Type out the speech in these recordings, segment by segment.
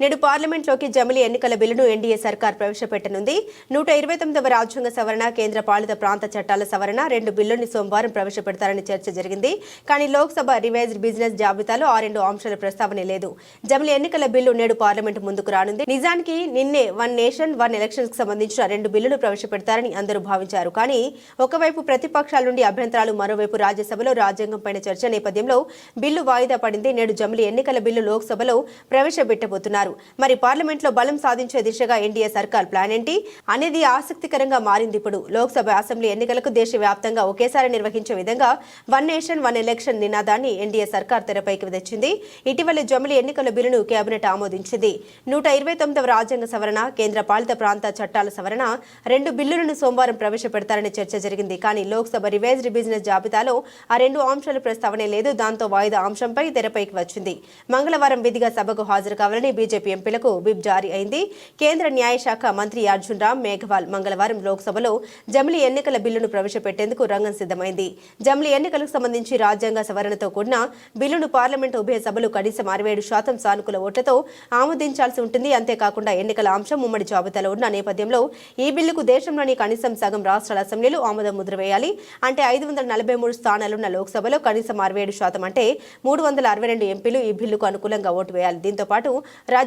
నేడు పార్లమెంట్లోకి జమిలీ ఎన్నికల బిల్లును ఎన్డీఏ సర్కార్ ప్రవేశపెట్టనుంది. నూట ఇరవై తొమ్మిదవ రాజ్యాంగ సవరణ కేంద్ర పాలిత ప్రాంత చట్టాల సవరణ రెండు బిల్లుని సోమవారం ప్రవేశపెడతారని చర్చ జరిగింది. కానీ లోక్సభ రివైజ్డ్ బిజినెస్ జాబితాలో ఆ రెండు అంశాల ప్రస్తావన లేదు. జమిలీ ఎన్నికల బిల్లు నేడు పార్లమెంట్ ముందుకు రానుంది. నిజానికి నిన్నే వన్ నేషన్ వన్ ఎలక్షన్స్కి సంబంధించిన రెండు బిల్లులు ప్రవేశపెడతారని అందరూ భావించారు. కానీ ఒకవైపు ప్రతిపక్షాల నుండి అభ్యంతరాలు మరోవైపు రాజ్యసభలో రాజ్యాంగం పైన చర్చ నేపథ్యంలో బిల్లు వాయిదా పడింది. నేడు జమిలీ ఎన్నికల బిల్లు లోక్సభలో ప్రవేశపెట్టబోతున్నారు. మరి పార్లమెంట్లో బలం సాధించే దిశగా ఎన్డీఏ సర్కార్ ప్లాన్ ఏంటి? అనేది ఆసక్తికరంగా మారింది ఇప్పుడు. లోక్సభ అసెంబ్లీ ఎన్నికలకు దేశవ్యాప్తంగా ఒకేసారి నిర్వహించే విధంగా వన్ నేషన్ వన్ ఎలక్షన్ నినాదాన్ని ఎన్డీఏ సర్కార్ తెరపైకి తెచ్చింది ఇటీవల జమిలి ఎన్నికల బిల్లును కేబినెట్ ఆమోదించింది. నూట ఇరవై తొమ్మిదవ రాజ్యాంగ సవరణ కేంద్ర పాలిత ప్రాంత చట్టాల సవరణ రెండు బిల్లులను సోమవారం ప్రవేశపెడతారని చర్చ జరిగింది. కానీ లోక్సభ రివైజ్డ్ బిజినెస్ జాబితాలో ఆ రెండు అంశాలు ప్రస్తావనే లేదు. దాంతో వాయిదా అంశంపై తెరపైకి వచ్చింది. మంగళవారం విధిగా సభకు హాజరు కావాలని బీజేపీ ఎంపీలకు విప్ జారీ అయింది. కేంద్ర న్యాయశాఖ మంత్రి అర్జున్ రామ్ మేఘవాల్ మంగళవారం లోక్సభలో జమిలీ ఎన్నికల బిల్లును ప్రవేశపెట్టేందుకు రంగం సిద్ధమైంది. జమిలీ ఎన్నికలకు సంబంధించి రాజ్యాంగ సవరణతో కూడిన బిల్లును పార్లమెంటు ఉభయ సభలు కనీసం అరవై ఏడు శాతం సానుకూల ఓట్లతో ఆమోదించాల్సి ఉంటుంది. అంతేకాకుండా ఎన్నికల అంశం ఉమ్మడి జాబితాలో ఉన్న నేపథ్యంలో ఈ బిల్లుకు దేశంలోని కనీసం సగం రాష్ట్రాల అసెంబ్లీలు ఆమోదం ముద్ర వేయాలి అంటే ఐదు వందల నలభై మూడు స్థానాలున్న లోక్సభలో కనీసం అరవై ఏడు శాతం అంటే మూడు వందల అరవై రెండు ఎంపీలు ఈ బిల్లుకు అనుకూలంగా ఓటు వేయాలి. దీంతో పాటు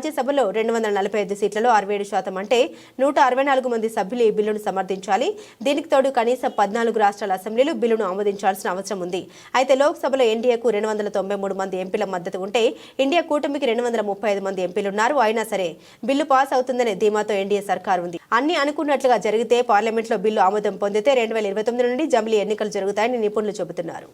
రాజ్యసభలో రెండు వందల నలభై ఐదు సీట్లలో అరవై ఏడు శాతం అంటే నూట అరవై నాలుగు మంది సభ్యులు ఈ బిల్లును సమర్థించాలి. దీనికి తోడు కనీసం పద్నాలుగు రాష్ట్రాల అసెంబ్లీలు బిల్లును ఆమోదించాల్సిన అవసరం ఉంది. అయితే లోక్సభలో ఎన్డీఏకు రెండు వందల తొంభై మూడు మంది ఎంపీల మద్దతు ఉంటే ఇండియా కూటమికి రెండు వందల ముప్పై ఐదు మంది ఎంపీలున్నారు. అయినా సరే బిల్లు పాస్ అవుతుందనే ధీమాతో ఎన్డీఏ సర్కార్ ఉంది. అన్ని అనుకున్నట్లుగా జరిగితే పార్లమెంట్లో బిల్లు ఆమోదం పొందితే రెండు వేల ఇరవై తొమ్మిది నుండి జమిలీ ఎన్నికలు జరుగుతాయని నిపుణులు చెబుతున్నారు.